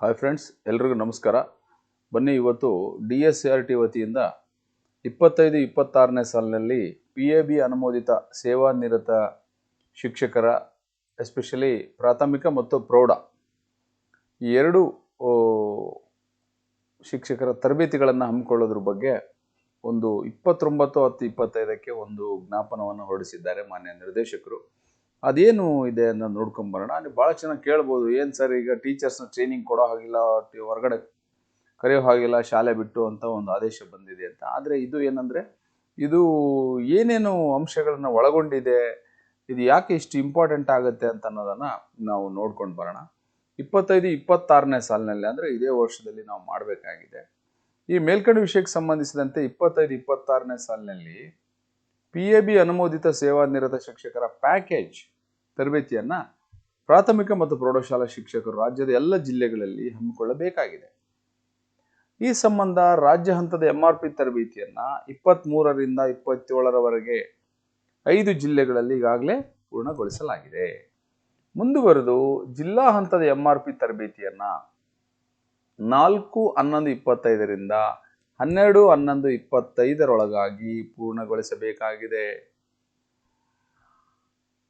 Hi friends ಎಲ್ರಿಗೂ ನಮಸ್ಕಾರ. ಬನ್ನಿ ಇವತ್ತು ಡಿ ಎಸ್ ಆರ್ ಟಿ ವತಿಯಿಂದ ಇಪ್ಪತ್ತೈದು ಇಪ್ಪತ್ತಾರನೇ ಸಾಲಿನಲ್ಲಿ ಪಿ ಎ ಬಿ ಅನುಮೋದಿತ ಸೇವಾನಿರತ ಶಿಕ್ಷಕರ ಎಸ್ಪೆಷಲಿ ಪ್ರಾಥಮಿಕ ಮತ್ತು ಪ್ರೌಢ ಈ ಎರಡು ಶಿಕ್ಷಕರ ತರಬೇತಿಗಳನ್ನು ಹಮ್ಮಿಕೊಳ್ಳೋದ್ರ ಬಗ್ಗೆ ಒಂದು ಇಪ್ಪತ್ತೊಂಬತ್ತು ಹತ್ತು ಇಪ್ಪತ್ತೈದಕ್ಕೆ ಒಂದು ಜ್ಞಾಪನವನ್ನು ಹೊರಡಿಸಿದ್ದಾರೆ ಮಾನ್ಯ ನಿರ್ದೇಶಕರು. ಅದೇನು ಇದೆ ಅಂತ ನೋಡ್ಕೊಂಬರೋಣ. ನೀವು ಭಾಳ ಚೆನ್ನಾಗಿ ಕೇಳ್ಬೋದು, ಏನು ಸರ್ ಈಗ ಟೀಚರ್ಸ್ನ ಟ್ರೈನಿಂಗ್ ಕೊಡೋ ಹಾಗಿಲ್ಲ ಹೊರಗಡೆ ಕರೆಯೋ ಹಾಗಿಲ್ಲ, ಶಾಲೆ ಬಿಟ್ಟು ಅಂತ ಒಂದು ಆದೇಶ ಬಂದಿದೆ ಅಂತ. ಆದರೆ ಇದು ಏನಂದರೆ, ಇದು ಏನೇನು ಅಂಶಗಳನ್ನು ಒಳಗೊಂಡಿದೆ, ಇದು ಯಾಕೆ ಇಷ್ಟು ಇಂಪಾರ್ಟೆಂಟ್ ಆಗುತ್ತೆ ಅಂತ ಅನ್ನೋದನ್ನು ನಾವು ನೋಡ್ಕೊಂಡು ಬರೋಣ. ಇಪ್ಪತ್ತೈದು, ಇಪ್ಪತ್ತಾರನೇ ಸಾಲಿನಲ್ಲಿ ಅಂದರೆ ಇದೇ ವರ್ಷದಲ್ಲಿ ನಾವು ಮಾಡಬೇಕಾಗಿದೆ. ಈ ಮೇಲ್ಕಂಡ ವಿಷಯಕ್ಕೆ ಸಂಬಂಧಿಸಿದಂತೆ ಇಪ್ಪತ್ತೈದು, ಇಪ್ಪತ್ತಾರನೇ ಸಾಲಿನಲ್ಲಿ ಪಿ ಎ ಬಿ ಅನುಮೋದಿತ ಸೇವಾನಿರತ ಶಿಕ್ಷಕರ ಪ್ಯಾಕೇಜ್ ತರಬೇತಿಯನ್ನು ಪ್ರಾಥಮಿಕ ಮತ್ತು ಪ್ರೌಢಶಾಲಾ ಶಿಕ್ಷಕರು ರಾಜ್ಯದ ಎಲ್ಲ ಜಿಲ್ಲೆಗಳಲ್ಲಿ ಹಮ್ಮಿಕೊಳ್ಳಬೇಕಾಗಿದೆ. ಈ ಸಂಬಂಧ ರಾಜ್ಯ ಹಂತದ ಎಂ ಆರ್ ಪಿ ತರಬೇತಿಯನ್ನು ಇಪ್ಪತ್ತ್ಮೂರರಿಂದ ಇಪ್ಪತ್ತೇಳರವರೆಗೆ ಐದು ಜಿಲ್ಲೆಗಳಲ್ಲಿ ಈಗಾಗಲೇ ಪೂರ್ಣಗೊಳಿಸಲಾಗಿದೆ. ಮುಂದುವರೆದು ಜಿಲ್ಲಾ ಹಂತದ ಎಂ ಆರ್ ಪಿ ತರಬೇತಿಯನ್ನು ನಾಲ್ಕು ಹನ್ನೊಂದು ಇಪ್ಪತ್ತೈದರಿಂದ ಹನ್ನೆರಡು ಹನ್ನೊಂದು ಇಪ್ಪತ್ತೈದರೊಳಗಾಗಿ ಪೂರ್ಣಗೊಳಿಸಬೇಕಾಗಿದೆ.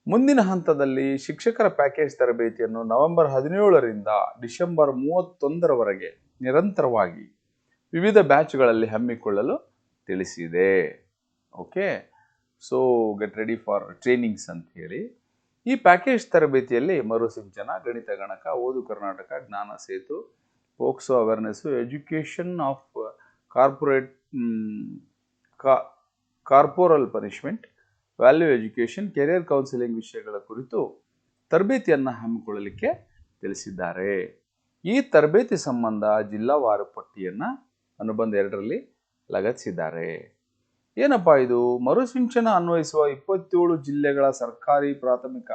ಮುಂದಿನ ಹಂತದಲ್ಲಿ ಶಿಕ್ಷಕರ ಪ್ಯಾಕೇಜ್ ತರಬೇತಿಯನ್ನು ನವೆಂಬರ್ ಹದಿನೇಳರಿಂದ ಡಿಸೆಂಬರ್ ಮೂವತ್ತೊಂದರವರೆಗೆ ನಿರಂತರವಾಗಿ ವಿವಿಧ ಬ್ಯಾಚ್ಗಳಲ್ಲಿ ಹಮ್ಮಿಕೊಳ್ಳಲು ತಿಳಿಸಿದೆ. Okay so get ready for trainings ಅಂತ ಹೇಳಿ. ಈ ಪ್ಯಾಕೇಜ್ ತರಬೇತಿಯಲ್ಲಿ ಮರುಸಿಂಚನ, ಗಣಿತ, ಗಣಕ, Odu Karnataka, Jnana Setu, POCSO awareness, education of corporate corporal punishment value education career counselling ವಿಷಯಗಳ ಕುರಿತು ತರಬೇತಿಯನ್ನು ಹಮ್ಮಿಕೊಳ್ಳಲಿಕ್ಕೆ ತಿಳಿಸಿದ್ದಾರೆ. ಈ ತರಬೇತಿ ಸಂಬಂಧ ಜಿಲ್ಲಾವಾರು ಪಟ್ಟಿಯನ್ನು ಅನುಬಂಧ ಎರಡರಲ್ಲಿ ಲಗತ್ತಿಸಿದ್ದಾರೆ. ಏನಪ್ಪಾ ಇದು? ಮರುಸಿಂಚನ ಅನ್ವಯಿಸುವ ಇಪ್ಪತ್ತೇಳು ಜಿಲ್ಲೆಗಳ ಸರ್ಕಾರಿ ಪ್ರಾಥಮಿಕ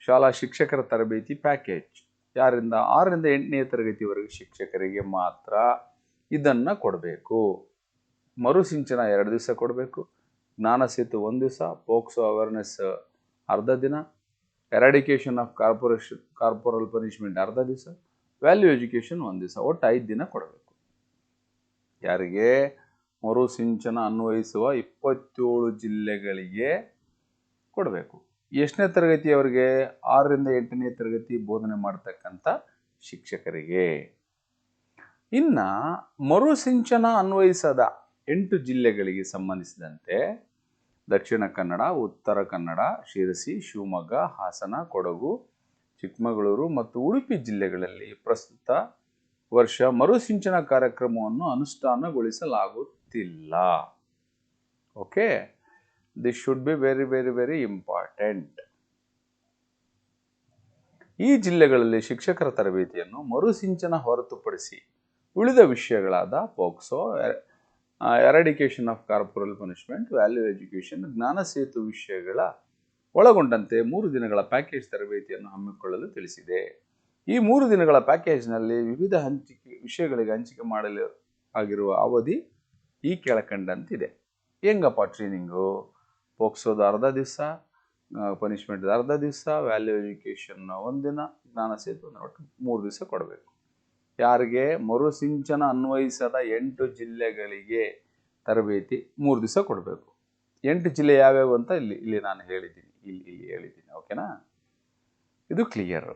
ಶಾಲಾ ಶಿಕ್ಷಕರ ತರಬೇತಿ ಪ್ಯಾಕೇಜ್. ಯಾರಿಂದ? ಆರರಿಂದ ಎಂಟನೇ ತರಗತಿವರೆಗೆ ಶಿಕ್ಷಕರಿಗೆ ಮಾತ್ರ ಇದನ್ನು ಕೊಡಬೇಕು. ಮರುಸಿಂಚನ ಎರಡು ದಿವಸ ಕೊಡಬೇಕು. ಜ್ಞಾನ ಸೇತು ಒಂದು ದಿವಸ, ಪೋಕ್ಸೋ ಅವೇರ್ನೆಸ್ ಅರ್ಧ ದಿನ eradication of corporation corporal punishment ಅರ್ಧ ದಿವಸ ವ್ಯಾಲ್ಯೂ ಎಜುಕೇಷನ್ ಒಂದು ದಿವಸ, ಒಟ್ಟು ಐದು ದಿನ ಕೊಡಬೇಕು. ಯಾರಿಗೆ? ಮರುಸಿಂಚನ ಅನ್ವಯಿಸುವ ಇಪ್ಪತ್ತೇಳು ಜಿಲ್ಲೆಗಳಿಗೆ ಕೊಡಬೇಕು. ಎಷ್ಟನೇ ತರಗತಿಯವರಿಗೆ ಆರರಿಂದ ಎಂಟನೇ ತರಗತಿ ಬೋಧನೆ ಮಾಡ್ತಕ್ಕಂಥ ಶಿಕ್ಷಕರಿಗೆ. ಇನ್ನು ಮರುಸಿಂಚನ ಅನ್ವಯಿಸದ ಎಂಟು ಜಿಲ್ಲೆಗಳಿಗೆ ಸಂಬಂಧಿಸಿದಂತೆ ದಕ್ಷಿಣ ಕನ್ನಡ, ಉತ್ತರ ಕನ್ನಡ, ಶಿರಸಿ, ಶಿವಮೊಗ್ಗ, ಹಾಸನ, ಕೊಡಗು, ಚಿಕ್ಕಮಗಳೂರು ಮತ್ತು ಉಡುಪಿ ಜಿಲ್ಲೆಗಳಲ್ಲಿ ಪ್ರಸ್ತುತ ವರ್ಷ ಮರುಸಿಂಚನ ಕಾರ್ಯಕ್ರಮವನ್ನು ಅನುಷ್ಠಾನಗೊಳಿಸಲಾಗುತ್ತಿಲ್ಲ. Okay? This should be very very very important ಈ ಜಿಲ್ಲೆಗಳಲ್ಲಿ ಶಿಕ್ಷಕರ ತರಬೇತಿಯನ್ನು ಮರುಸಿಂಚನ ಹೊರತುಪಡಿಸಿ ಉಳಿದ ವಿಷಯಗಳಾದ POCSO eradication of corporal punishment value education Jnana Setu ವಿಷಯಗಳ ಒಳಗೊಂಡಂತೆ ಮೂರು ದಿನಗಳ ಪ್ಯಾಕೇಜ್ ತರಬೇತಿಯನ್ನು ಹಮ್ಮಿಕೊಳ್ಳಲು ತಿಳಿಸಿದೆ. ಈ ಮೂರು ದಿನಗಳ ಪ್ಯಾಕೇಜ್ನಲ್ಲಿ ವಿವಿಧ ಹಂಚಿಕೆ, ವಿಷಯಗಳಿಗೆ ಹಂಚಿಕೆ ಮಾಡಲು ಆಗಿರುವ ಅವಧಿ ಈ ಕೆಳಕಂಡಂತಿದೆ. ಹೆಂಗಪ್ಪ ಟ್ರೈನಿಂಗು ಪೋಕ್ಸೋದು ಅರ್ಧ ದಿವಸ ಪನಿಷ್ಮೆಂಟ್ ಅರ್ಧ ದಿವಸ ವ್ಯಾಲ್ಯೂ ಎಜುಕೇಷನ್ ಒಂದಿನ, ಜ್ಞಾನ ಸೇತು ಒಟ್ಟು ಮೂರು ದಿವಸ ಕೊಡಬೇಕು. ಯಾರಿಗೆ? ಮರುಸಿಂಚನ ಅನ್ವಯಿಸದ ಎಂಟು ಜಿಲ್ಲೆಗಳಿಗೆ ತರಬೇತಿ ಮೂರು ದಿವಸ ಕೊಡಬೇಕು. ಎಂಟು ಜಿಲ್ಲೆ ಯಾವ್ಯಾವು ಅಂತ ಇಲ್ಲಿ ಇಲ್ಲಿ ನಾನು ಹೇಳಿದ್ದೀನಿ. ಇಲ್ಲಿ ಇಲ್ಲಿ ಹೇಳಿದ್ದೀನಿ ಓಕೆನಾ ಇದು ಕ್ಲಿಯರ್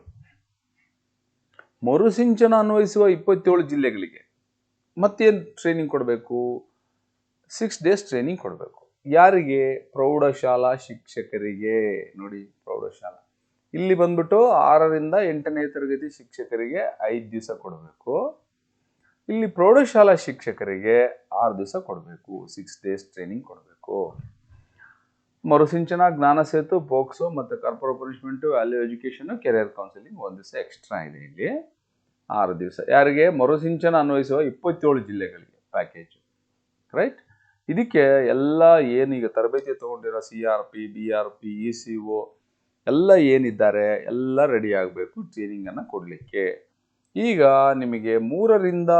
ಮರುಸಿಂಚನ ಅನ್ವಯಿಸುವ ಇಪ್ಪತ್ತೇಳು ಜಿಲ್ಲೆಗಳಿಗೆ ಮತ್ತೇನು ಟ್ರೈನಿಂಗ್ ಕೊಡಬೇಕು? ಸಿಕ್ಸ್ ಡೇಸ್ ಟ್ರೈನಿಂಗ್ ಕೊಡಬೇಕು. ಯಾರಿಗೆ? ಪ್ರೌಢಶಾಲಾ ಶಿಕ್ಷಕರಿಗೆ. ನೋಡಿ ಪ್ರೌಢಶಾಲಾ. ಇಲ್ಲಿ ಬಂದ್ಬಿಟ್ಟು ಆರರಿಂದ ಎಂಟನೇ ತರಗತಿ ಶಿಕ್ಷಕರಿಗೆ ಐದು ದಿವಸ ಕೊಡಬೇಕು. ಇಲ್ಲಿ ಪ್ರೌಢಶಾಲಾ ಶಿಕ್ಷಕರಿಗೆ ಆರು ದಿವಸ ಕೊಡಬೇಕು. ಸಿಕ್ಸ್ ಡೇಸ್ ಟ್ರೈನಿಂಗ್ ಕೊಡಬೇಕು. ಮರುಸಿಂಚನ, ಜ್ಞಾನ ಸೇತು, ಪೋಕ್ಸೋ ಮತ್ತು corporate punishment value education career counselling ಒಂದು ದಿವಸ ಎಕ್ಸ್ಟ್ರಾ ಇದೆ ಇಲ್ಲಿ. ಆರು ದಿವಸ. ಯಾರಿಗೆ? ಮರುಸಿಂಚನ ಅನ್ವಯಿಸುವ ಇಪ್ಪತ್ತೇಳು ಜಿಲ್ಲೆಗಳಿಗೆ ಪ್ಯಾಕೇಜ್ ರೈಟ್ ಇದಕ್ಕೆ ಎಲ್ಲ ಏನೀಗ ತರಬೇತಿ ತೊಗೊಂಡಿರೋ C R P B R P E C O ಎಲ್ಲ ಏನಿದ್ದಾರೆ ಎಲ್ಲ ರೆಡಿ ಆಗಬೇಕು ಟ್ರೈನಿಂಗನ್ನು ಕೊಡಲಿಕ್ಕೆ. ಈಗ ನಿಮಗೆ ಮೂರರಿಂದ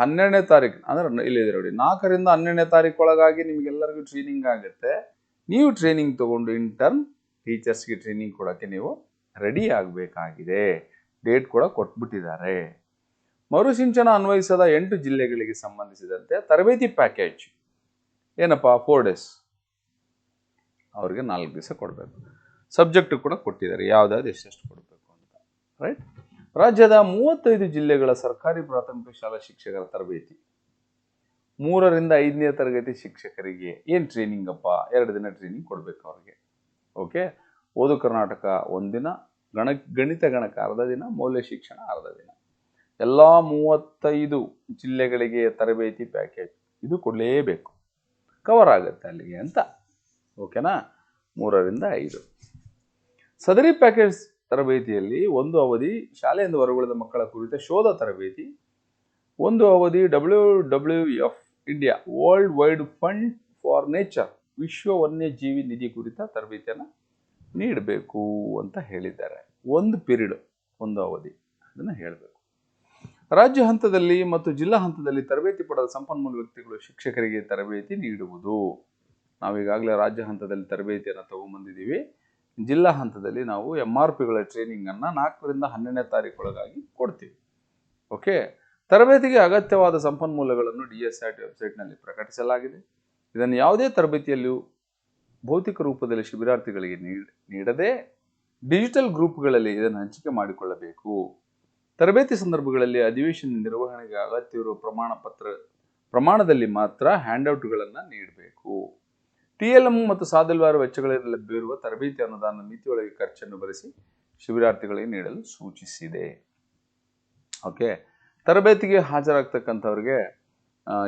ಹನ್ನೆರಡನೇ ತಾರೀಕು, ಅಂದರೆ ಇಲ್ಲಿದೆ ನೋಡಿ, ನಾಲ್ಕರಿಂದ ಹನ್ನೆರಡನೇ ತಾರೀಕು ಒಳಗಾಗಿ ನಿಮಗೆಲ್ಲರಿಗೂ ಟ್ರೈನಿಂಗ್ ಆಗುತ್ತೆ. ನೀವು ಟ್ರೈನಿಂಗ್ ತಗೊಂಡು ಇಂಟರ್ನ್ ಟೀಚರ್ಸ್ಗೆ ಟ್ರೈನಿಂಗ್ ಕೊಡೋಕ್ಕೆ ನೀವು ರೆಡಿ ಆಗಬೇಕಾಗಿದೆ. ಡೇಟ್ ಕೂಡ ಕೊಟ್ಬಿಟ್ಟಿದ್ದಾರೆ. ಮರುಸಿಂಚನ ಅನ್ವಯಿಸದ ಎಂಟು ಜಿಲ್ಲೆಗಳಿಗೆ ಸಂಬಂಧಿಸಿದಂತೆ ತರಬೇತಿ ಪ್ಯಾಕೇಜ್ ಏನಪ್ಪ ಫೋರ್ ಡೇಸ್ ಅವ್ರಿಗೆ ನಾಲ್ಕು ದಿವಸ ಕೊಡಬೇಕು. ಸಬ್ಜೆಕ್ಟ್ ಕೂಡ ಕೊಟ್ಟಿದ್ದಾರೆ. ಯಾವ್ದಾದ್ರು ಎಷ್ಟೆಷ್ಟು ಕೊಡಬೇಕು ಅಂತ. ರೈಟ್ ರಾಜ್ಯದ ಮೂವತ್ತೈದು ಜಿಲ್ಲೆಗಳ ಸರ್ಕಾರಿ ಪ್ರಾಥಮಿಕ ಶಾಲಾ ಶಿಕ್ಷಕರ ತರಬೇತಿ. ಮೂರರಿಂದ ಐದನೇ ತರಗತಿ ಶಿಕ್ಷಕರಿಗೆ ಏನು ಟ್ರೈನಿಂಗ್ ಅಪ್ಪ? ಎರಡು ದಿನ ಟ್ರೈನಿಂಗ್ ಕೊಡಬೇಕು ಅವ್ರಿಗೆ. ಓಕೆ ಓದು ಕರ್ನಾಟಕ ಒಂದಿನ, ಗಣ, ಗಣಿತ ಗಣಕ ಅರ್ಧ ದಿನ, ಮೌಲ್ಯ ಶಿಕ್ಷಣ ಅರ್ಧ ದಿನ. ಎಲ್ಲ ಮೂವತ್ತೈದು ಜಿಲ್ಲೆಗಳಿಗೆ ತರಬೇತಿ ಪ್ಯಾಕೇಜ್ ಇದು ಕೊಡಲೇಬೇಕು. ಕವರ್ ಆಗುತ್ತೆ ಅಲ್ಲಿಗೆ ಅಂತ. ಓಕೆನಾ ಮೂರರಿಂದ ಐದು. ಸದರಿ ಪ್ಯಾಕೇಜ್ ತರಬೇತಿಯಲ್ಲಿ ಒಂದು ಅವಧಿ ಶಾಲೆಯಿಂದ ಹೊರಗುಳಿದ ಮಕ್ಕಳ ಕುರಿತ ಶೋಧ ತರಬೇತಿ, ಒಂದು ಅವಧಿ W W F India world wide fund for nature ವಿಶ್ವ ವನ್ಯಜೀವಿ ನಿಧಿ ಕುರಿತ ತರಬೇತಿಯನ್ನು ನೀಡಬೇಕು ಅಂತ ಹೇಳಿದ್ದಾರೆ. ಒಂದು ಪೀರಿಯಡ್ ಒಂದು ಅವಧಿ ಅದನ್ನು ಹೇಳಬೇಕು. ರಾಜ್ಯ ಹಂತದಲ್ಲಿ ಮತ್ತು ಜಿಲ್ಲಾ ಹಂತದಲ್ಲಿ ತರಬೇತಿ ಪಡೆದ ಸಂಪನ್ಮೂಲ ವ್ಯಕ್ತಿಗಳು ಶಿಕ್ಷಕರಿಗೆ ತರಬೇತಿ ನೀಡುವುದು. ನಾವೀಗಾಗಲೇ ರಾಜ್ಯ ಹಂತದಲ್ಲಿ ತರಬೇತಿಯನ್ನು ತಗೊಂಡ್ಬಂದಿದ್ದೀವಿ ಜಿಲ್ಲಾ ಹಂತದಲ್ಲಿ ನಾವು ಎಂ ಆರ್ ಪಿಗಳ ಟ್ರೈನಿಂಗನ್ನು ನಾಲ್ಕರಿಂದ ಹನ್ನೆರಡನೇ ತಾರೀಕೊಳಗಾಗಿ ಕೊಡ್ತೀವಿ. ಓಕೆ ತರಬೇತಿಗೆ ಅಗತ್ಯವಾದ ಸಂಪನ್ಮೂಲಗಳನ್ನು ಡಿ ಎಸ್ ಆರ್ ಟಿ ವೆಬ್ಸೈಟ್ನಲ್ಲಿ ಪ್ರಕಟಿಸಲಾಗಿದೆ. ಇದನ್ನು ಯಾವುದೇ ತರಬೇತಿಯಲ್ಲಿಯೂ ಭೌತಿಕ ರೂಪದಲ್ಲಿ ಶಿಬಿರಾರ್ಥಿಗಳಿಗೆ ನೀಡ್ ನೀಡದೆ ಡಿಜಿಟಲ್ ಗ್ರೂಪ್ಗಳಲ್ಲಿ ಇದನ್ನು ಹಂಚಿಕೆ ಮಾಡಿಕೊಳ್ಳಬೇಕು. ತರಬೇತಿ ಸಂದರ್ಭಗಳಲ್ಲಿ ಅಧಿವೇಶನ ನಿರ್ವಹಣೆಗೆ ಅಗತ್ಯವಿರುವ ಪ್ರಮಾಣ ಪತ್ರ ಪ್ರಮಾಣದಲ್ಲಿ ಮಾತ್ರ ಹ್ಯಾಂಡ್ಔಟ್ಗಳನ್ನು ನೀಡಬೇಕು. ಟಿ ಎಲ್ ಎಂ ಮತ್ತು ಸಾಧಲ್ವಾರ ವೆಚ್ಚಗಳಲ್ಲಿ ಲಭ್ಯವಿರುವ ತರಬೇತಿ ಅನುದಾನ ಮಿತಿಯೊಳಗೆ ಖರ್ಚನ್ನು ಭರಿಸಿ ಶಿಬಿರಾರ್ಥಿಗಳಿಗೆ ನೀಡಲು ಸೂಚಿಸಿದೆ. ಓಕೆ. ತರಬೇತಿಗೆ ಹಾಜರಾಗ್ತಕ್ಕಂಥವ್ರಿಗೆ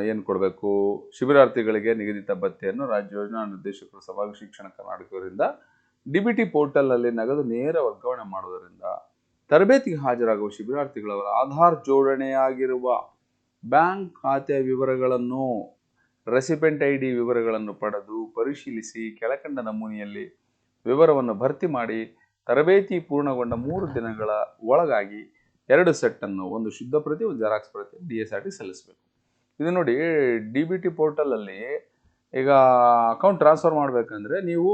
ಏನು ಕೊಡಬೇಕು? ಶಿಬಿರಾರ್ಥಿಗಳಿಗೆ ನಿಗದಿತ ಭತ್ಯೆಯನ್ನು ರಾಜ್ಯ ಯೋಜನಾ ನಿರ್ದೇಶಕರು ಸಭಾ ಶಿಕ್ಷಣ ಕರ್ನಾಟಕದಿಂದ ಡಿ ಬಿ ಟಿ ಪೋರ್ಟಲ್ನಲ್ಲಿ ನಗದು ನೇರ ವರ್ಗಾವಣೆ ಮಾಡುವುದರಿಂದ ತರಬೇತಿಗೆ ಹಾಜರಾಗುವ ಶಿಬಿರಾರ್ಥಿಗಳವರ ಆಧಾರ್ ಜೋಡಣೆಯಾಗಿರುವ ಬ್ಯಾಂಕ್ ಖಾತೆಯ ವಿವರಗಳನ್ನು ರೆಸಿಪೆಂಟ್ ಐ ಡಿ ವಿವರಗಳನ್ನು ಪಡೆದು ಪರಿಶೀಲಿಸಿ ಕೆಳಕಂಡ ನಮೂನೆಯಲ್ಲಿ ವಿವರವನ್ನು ಭರ್ತಿ ಮಾಡಿ ತರಬೇತಿ ಪೂರ್ಣಗೊಂಡ ಮೂರು ದಿನಗಳ ಒಳಗಾಗಿ ಎರಡು ಸೆಟ್ಟನ್ನು ಒಂದು ಶುದ್ಧ ಪ್ರತಿ, ಒಂದು ಜೆರಾಕ್ಸ್ ಪ್ರತಿ ಡಿ ಎಸ್ ಆರ್ ಟಿ ಸಲ್ಲಿಸಬೇಕು. ಇದು ನೋಡಿ, ಡಿ ಬಿ ಟಿ ಪೋರ್ಟಲಲ್ಲಿ ಈಗ ಅಕೌಂಟ್ ಟ್ರಾನ್ಸ್ಫರ್ ಮಾಡಬೇಕಂದ್ರೆ ನೀವು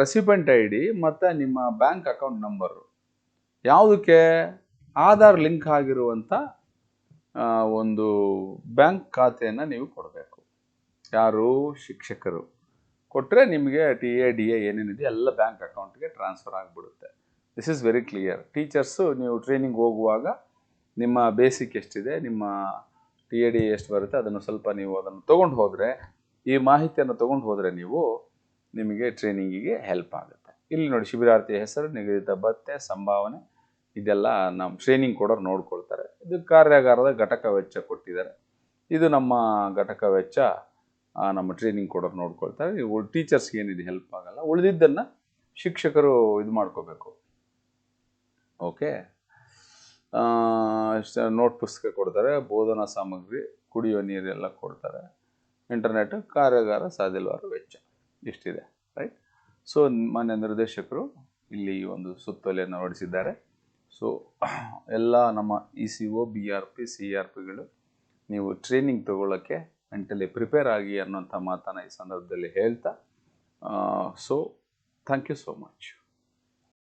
ರೆಸಿಪೆಂಟ್ ಐ ಡಿ ಮತ್ತು ನಿಮ್ಮ ಬ್ಯಾಂಕ್ ಅಕೌಂಟ್ ನಂಬರು. ಯಾವುದಕ್ಕೆ? ಆಧಾರ್ ಲಿಂಕ್ ಆಗಿರುವಂಥ ಒಂದು ಬ್ಯಾಂಕ್ ಖಾತೆಯನ್ನು ನೀವು ಕೊಡಬೇಕು. ಯಾರು? ಶಿಕ್ಷಕರು. ಕೊಟ್ಟರೆ ನಿಮಗೆ ಟಿ ಎ, ಡಿ ಎ ಏನೇನಿದೆ ಎಲ್ಲ ಬ್ಯಾಂಕ್ ಅಕೌಂಟ್ಗೆ ಟ್ರಾನ್ಸ್ಫರ್ ಆಗಿಬಿಡುತ್ತೆ. This is very clear teachers ನೀವು ಟ್ರೈನಿಂಗ್ ಹೋಗುವಾಗ ನಿಮ್ಮ ಬೇಸಿಕ್ ಎಷ್ಟಿದೆ, ನಿಮ್ಮ ಟಿ ಎ, ಡಿ ಎಷ್ಟು ಬರುತ್ತೆ, ಅದನ್ನು ಸ್ವಲ್ಪ ನೀವು ಅದನ್ನು ತೊಗೊಂಡು ಹೋದರೆ, ಈ ಮಾಹಿತಿಯನ್ನು ತೊಗೊಂಡು ಹೋದರೆ ನೀವು ನಿಮಗೆ ಟ್ರೈನಿಂಗಿಗೆ ಹೆಲ್ಪ್ ಆಗುತ್ತೆ. ಇಲ್ಲಿ ನೋಡಿ ಶಿಬಿರಾರ್ಥಿ ಹೆಸರು, ನಿಗದಿತ ಭತ್ತೆ ಸಂಭಾವನೆ ಇದೆಲ್ಲ ನಮ್ಮ ಟ್ರೈನಿಂಗ್ ಕೊಡೋರು ನೋಡ್ಕೊಳ್ತಾರೆ. ಇದು ಕಾರ್ಯಾಗಾರದ ಘಟಕ ವೆಚ್ಚ ಕೊಟ್ಟಿದ್ದಾರೆ. ಇದು ನಮ್ಮ ಘಟಕ ವೆಚ್ಚ ನಮ್ಮ ಟ್ರೈನಿಂಗ್ ಕೊಡೋರು ನೋಡ್ಕೊಳ್ತಾರೆ. ಇವು ಟೀಚರ್ಸ್ಗೆ ಏನಿದೆ ಹೆಲ್ಪ್ ಆಗಲ್ಲ. ಉಳಿದಿದ್ದನ್ನು ಶಿಕ್ಷಕರು ಇದು ಮಾಡ್ಕೋಬೇಕು. ಓಕೆ ನೋಟ್ ಪುಸ್ತಕ ಕೊಡ್ತಾರೆ. ಬೋಧನಾ ಸಾಮಗ್ರಿ ಕುಡಿಯೋ ನೀರೆಲ್ಲ ಕೊಡ್ತಾರೆ. ಇಂಟರ್ನೆಟ್ ಕಾರ್ಯಾಗಾರ ಸಾಧ್ಯವಾರ ವೆಚ್ಚ. ಇಷ್ಟಿದೆ. ರೈಟ್ ಸೊ ಮಾನ್ಯ ನಿರ್ದೇಶಕರು ಇಲ್ಲಿ ಒಂದು ಸುತ್ತೋಲೆಯನ್ನು ಹೊರಡಿಸಿದ್ದಾರೆ. ಸೊ ಎಲ್ಲ ನಮ್ಮ E C O B R P C R ಪಿಗಳು ನೀವು ಟ್ರೈನಿಂಗ್ ತಗೊಳ್ಳೋಕ್ಕೆ ಮೆಂಟಲಿ ಪ್ರಿಪೇರ್ ಆಗಿ ಅನ್ನೋಂಥ ಮಾತನ್ನು ಈ ಸಂದರ್ಭದಲ್ಲಿ ಹೇಳ್ತಾ so thank you so much